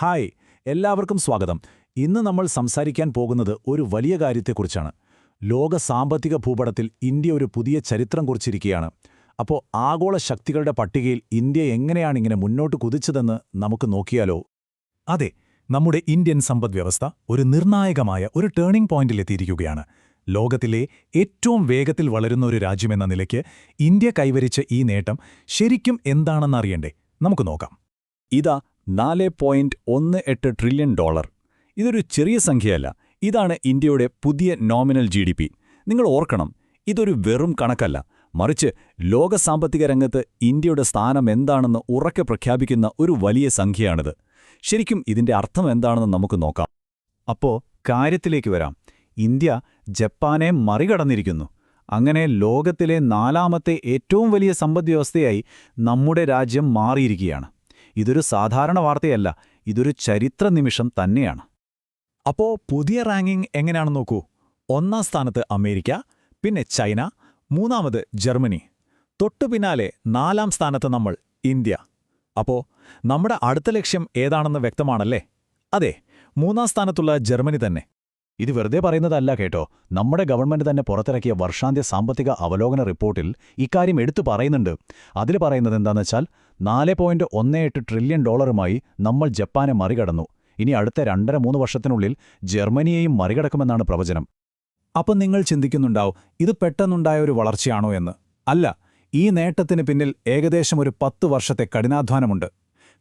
Hi എല്ലാവർക്കും സ്വാഗതം. ഇന്ന് നമ്മൾ സംസാരിക്കാൻ പോകുന്നത് ഒരു വലിയ കാര്യത്തെക്കുറിച്ചാണ്. ലോക സാമ്പത്തിക ഭൂപടത്തിൽ ഇന്ത്യ ഒരു പുതിയ ചരിത്രം കുറിച്ചിരിക്കുകയാണ്. അപ്പോൾ ആഗോള ശക്തികളുടെ പട്ടികയിൽ ഇന്ത്യ എങ്ങനെയാണ് ഇങ്ങനെ മുന്നോട്ട് കുതിച്ചതെന്ന് നമുക്ക് നോക്കിയാലോ? അതെ നമ്മുടെ ഇന്ത്യൻ സമ്പദ്വ്യവസ്ഥ ഒരു നിർണായകമായ ഒരു ടേണിംഗ് പോയിന്റിലെത്തിയിരിക്കുകയാണ് ലോകത്തിലെ ഏറ്റവും വേഗത്തിൽ വളരുന്ന ഒരു രാജ്യമെന്ന നിലയ്ക്ക് ഇന്ത്യ കൈവരിച്ച ഈ നേട്ടം ശരിക്കും എന്താണെന്നറിയണ്ടേ നമുക്ക് നോക്കാം. ഇതാ നാല് പോയിന്റ് ഒന്ന് എട്ട് ട്രില്യൺ ഡോളർ. ഇതൊരു ചെറിയ സംഖ്യയല്ല. ഇതാണ് ഇന്ത്യയുടെ പുതിയ നോമിനൽ ജി ഡി പി നിങ്ങൾ ഓർക്കണം ഇതൊരു വെറും കണക്കല്ല. മറിച്ച് ലോക സാമ്പത്തിക രംഗത്ത് ഇന്ത്യയുടെ സ്ഥാനം എന്താണെന്ന് ഉറക്കെ പ്രഖ്യാപിക്കുന്ന ഒരു വലിയ സംഖ്യയാണിത്. ശരിക്കും ഇതിന്റെ അർത്ഥം എന്താണെന്ന് നമുക്ക് നോക്കാം. അപ്പോ കാര്യത്തിലേക്ക് വരാം. ഇന്ത്യ ജപ്പാനെ മറികടന്നിരിക്കുന്നു. അങ്ങനെ ലോകത്തിലെ നാലാമത്തെ ഏറ്റവും വലിയ സമ്പദ്വ്യവസ്ഥയായി നമ്മുടെ രാജ്യം മാറിയിരിക്കുകയാണ്. ഇതൊരു സാധാരണ വാർത്തയല്ല ഇതൊരു ചരിത്ര നിമിഷം തന്നെയാണ്. അപ്പോ പുതിയ റാങ്കിംഗ് എങ്ങനെയാണെന്ന് നോക്കൂ. ഒന്നാം സ്ഥാനത്ത് അമേരിക്ക പിന്നെ ചൈന മൂന്നാമത് ജർമ്മനി. തൊട്ടു പിന്നാലെ നാലാം സ്ഥാനത്ത് നമ്മൾ ഇന്ത്യ. അപ്പോ നമ്മുടെ അടുത്ത ലക്ഷ്യം ഏതാണെന്ന് വ്യക്തമാണല്ലേ? അതെ മൂന്നാം സ്ഥാനത്തുള്ള ജർമ്മനി തന്നെ. ഇത് വെറുതെ പറയുന്നതല്ല കേട്ടോ. നമ്മുടെ ഗവൺമെന്റ് തന്നെ പുറത്തിറക്കിയ വർഷാന്ത്യ സാമ്പത്തിക അവലോകന റിപ്പോർട്ടിൽ ഇക്കാര്യം എടുത്തു പറയുന്നുണ്ട്. അതിൽ പറയുന്നത് എന്താണെന്ന് വെച്ചാൽ നാല് പോയിന്റ് ഒന്ന് എട്ട് ട്രില്യൺ ഡോളറുമായി നമ്മൾ ജപ്പാനെ മറികടന്നു. ഇനി അടുത്ത രണ്ടര മൂന്ന് വർഷത്തിനുള്ളിൽ ജർമ്മനിയെയും മറികടക്കുമെന്നാണ് പ്രവചനം. അപ്പം നിങ്ങൾ ചിന്തിക്കുന്നുണ്ടാവും ഇത് പെട്ടെന്നുണ്ടായ ഒരു വളർച്ചയാണോ എന്ന്. അല്ല ഈ നേട്ടത്തിന് പിന്നിൽ ഏകദേശം ഒരു പത്ത് വർഷത്തെ കഠിനാധ്വാനമുണ്ട്.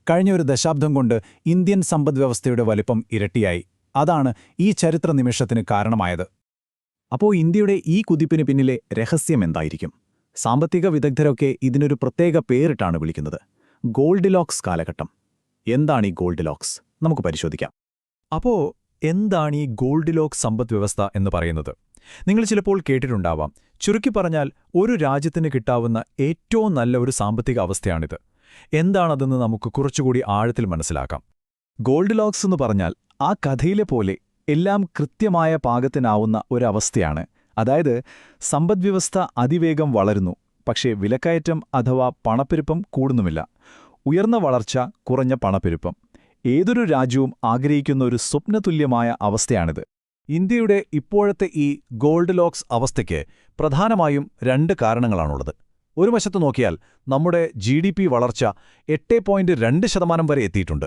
കഴിഞ്ഞ ഒരു ദശാബ്ദം കൊണ്ട് ഇന്ത്യൻ സമ്പദ്വ്യവസ്ഥയുടെ വലിപ്പം ഇരട്ടിയായി. അതാണ് ഈ ചരിത്ര നിമിഷത്തിന് കാരണമായത്. അപ്പോൾ ഇന്ത്യയുടെ ഈ കുതിപ്പിന് പിന്നിലെ രഹസ്യം എന്തായിരിക്കും? സാമ്പത്തിക വിദഗ്ധരൊക്കെ ഇതിനൊരു പ്രത്യേക പേരിട്ടാണ് വിളിക്കുന്നത്. ഗോൾഡിലോക്സ് കാലഘട്ടം. എന്താണ് ഈ ഗോൾഡിലോക്സ്? നമുക്ക് പരിശോധിക്കാം. അപ്പോ എന്താണ് ഈ ഗോൾഡിലോക്സ് സമ്പദ്വ്യവസ്ഥ എന്ന് പറയുന്നത്? നിങ്ങൾ ചിലപ്പോൾ കേട്ടിട്ടുണ്ടാവാം. ചുരുക്കി പറഞ്ഞാൽ ഒരു രാജ്യത്തിന് കിട്ടാവുന്ന ഏറ്റവും നല്ല ഒരു സാമ്പത്തിക അവസ്ഥയാണിത്. എന്താണതെന്ന് നമുക്ക് കുറച്ചുകൂടി ആഴത്തിൽ മനസ്സിലാക്കാം. ഗോൾഡ് ലോക്സ് എന്ന് പറഞ്ഞാൽ ആ കഥയിലെ പോലെ എല്ലാം കൃത്യമായ പാകത്തിനാവുന്ന ഒരവസ്ഥയാണ് അതായത് സമ്പദ്വ്യവസ്ഥ അതിവേഗം വളരുന്നു പക്ഷേ വിലക്കയറ്റം അഥവാ പണപ്പെരുപ്പം കൂടുന്നുമില്ല. ഉയർന്ന വളർച്ച കുറഞ്ഞ പണപ്പെരുപ്പം. ഏതൊരു രാജ്യവും ആഗ്രഹിക്കുന്ന ഒരു സ്വപ്നതുല്യമായ അവസ്ഥയാണിത്. ഇന്ത്യയുടെ ഇപ്പോഴത്തെ ഈ ഗോൾഡ് ലോക്സ് അവസ്ഥയ്ക്ക് പ്രധാനമായും രണ്ട് കാരണങ്ങളാണുള്ളത്. ഒരു വശത്ത് നോക്കിയാൽ നമ്മുടെ ജി ഡി പി വളർച്ച എട്ട് പോയിന്റ് രണ്ട് ശതമാനം വരെ എത്തിയിട്ടുണ്ട്.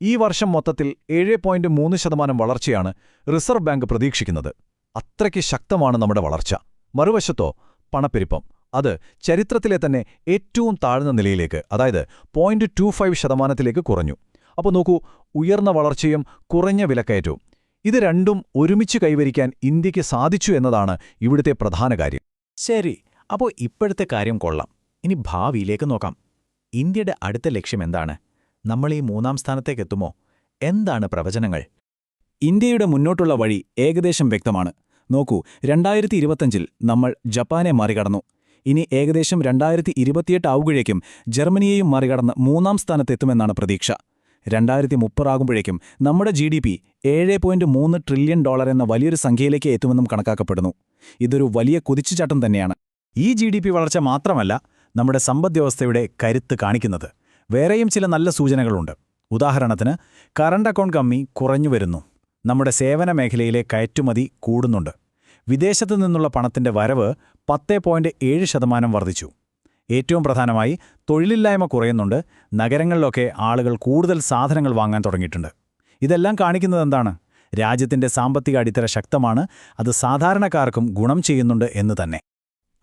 ഈ വർഷം മൊത്തത്തിൽ ഏഴ് പോയിന്റ് മൂന്ന് ശതമാനം വളർച്ചയാണ് റിസർവ് ബാങ്ക് പ്രതീക്ഷിക്കുന്നത്. അത്രയ്ക്ക് ശക്തമാണ് നമ്മുടെ വളർച്ച. മറുവശത്തോ പണപ്പെരുപ്പം. അത് ചരിത്രത്തിലെ തന്നെ ഏറ്റവും താഴ്ന്ന നിലയിലേക്ക് അതായത് പോയിന്റ് ടു ഫൈവ് ശതമാനത്തിലേക്ക് കുറഞ്ഞു. അപ്പോൾ നോക്കൂ ഉയർന്ന വളർച്ചയും കുറഞ്ഞ വിലക്കയറ്റവും. ഇത് രണ്ടും ഒരുമിച്ച് കൈവരിക്കാൻ ഇന്ത്യയ്ക്ക് സാധിച്ചു എന്നതാണ് ഇവിടുത്തെ പ്രധാന കാര്യം. ശരി അപ്പോൾ ഇപ്പോഴത്തെ കാര്യം കൊള്ളാം. ഇനി ഭാവിയിലേക്ക് നോക്കാം. ഇന്ത്യയുടെ അടുത്ത ലക്ഷ്യം എന്താണ്? നമ്മൾ ഈ മൂന്നാം സ്ഥാനത്തേക്കെത്തുമോ എന്താണ് പ്രവചനങ്ങൾ? ഇന്ത്യയുടെ മുന്നോട്ടുള്ള വഴി ഏകദേശം വ്യക്തമാണ്. നോക്കൂ രണ്ടായിരത്തി ഇരുപത്തഞ്ചിൽ നമ്മൾ ജപ്പാനെ മറികടന്നു. ഇനി ഏകദേശം രണ്ടായിരത്തി ഇരുപത്തിയെട്ട് ആവുകഴേക്കും ജർമ്മനിയെയും മറികടന്ന് മൂന്നാം സ്ഥാനത്തെത്തുമെന്നാണ് പ്രതീക്ഷ. രണ്ടായിരത്തി മുപ്പതാകുമ്പോഴേക്കും നമ്മുടെ ജി ഡി പി ഏഴ് പോയിന്റ് മൂന്ന് ട്രില്യൺ ഡോളർ എന്ന വലിയൊരു സംഖ്യയിലേക്ക് എത്തുമെന്നും കണക്കാക്കപ്പെടുന്നു. ഇതൊരു വലിയ കുതിച്ചുചാട്ടം തന്നെയാണ്. ഈ ജി വളർച്ച മാത്രമല്ല നമ്മുടെ സമ്പദ്വ്യവസ്ഥയുടെ കരുത്ത് കാണിക്കുന്നത്. വേറെയും ചില നല്ല സൂചനകളുണ്ട്. ഉദാഹരണത്തിന് കറണ്ട് അക്കൗണ്ട് കമ്മി കുറഞ്ഞു വരുന്നു. നമ്മുടെ സേവന മേഖലയിലെ കയറ്റുമതി കൂടുന്നുണ്ട്. വിദേശത്തു നിന്നുള്ള പണത്തിന്റെ വരവ് പത്ത് പോയിന്റ് ഏഴ് ശതമാനം വർദ്ധിച്ചു. ഏറ്റവും പ്രധാനമായി തൊഴിലില്ലായ്മ കുറയുന്നുണ്ട്. നഗരങ്ങളിലൊക്കെ ആളുകൾ കൂടുതൽ സാധനങ്ങൾ വാങ്ങാൻ തുടങ്ങിയിട്ടുണ്ട്. ഇതെല്ലാം കാണിക്കുന്നത് എന്താണ്? രാജ്യത്തിന്റെ സാമ്പത്തിക അടിത്തറ ശക്തമാണ്. അത് സാധാരണക്കാർക്കും ഗുണം ചെയ്യുന്നുണ്ട് എന്ന് തന്നെ.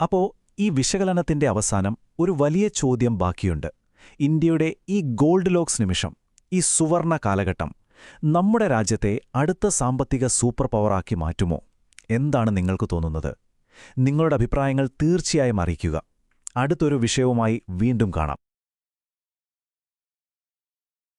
അപ്പോൾ ഈ വിശകലനത്തിന്റെ അവസാനം ഒരു വലിയ ചോദ്യം ബാക്കിയുണ്ട്. ഇന്ത്യയുടെ ഈ ഗോൾഡ് ലോക്സ് നിമിഷം ഈ സുവർണ കാലഘട്ടം നമ്മുടെ രാജ്യത്തെ അടുത്ത സാമ്പത്തിക സൂപ്പർ പവറാക്കി മാറ്റുമോ? എന്താണ് നിങ്ങൾക്ക് തോന്നുന്നത്? നിങ്ങളുടെ അഭിപ്രായങ്ങൾ തീർച്ചയായും അറിയിക്കുക. അടുത്തൊരു വിഷയവുമായി വീണ്ടും കാണാം.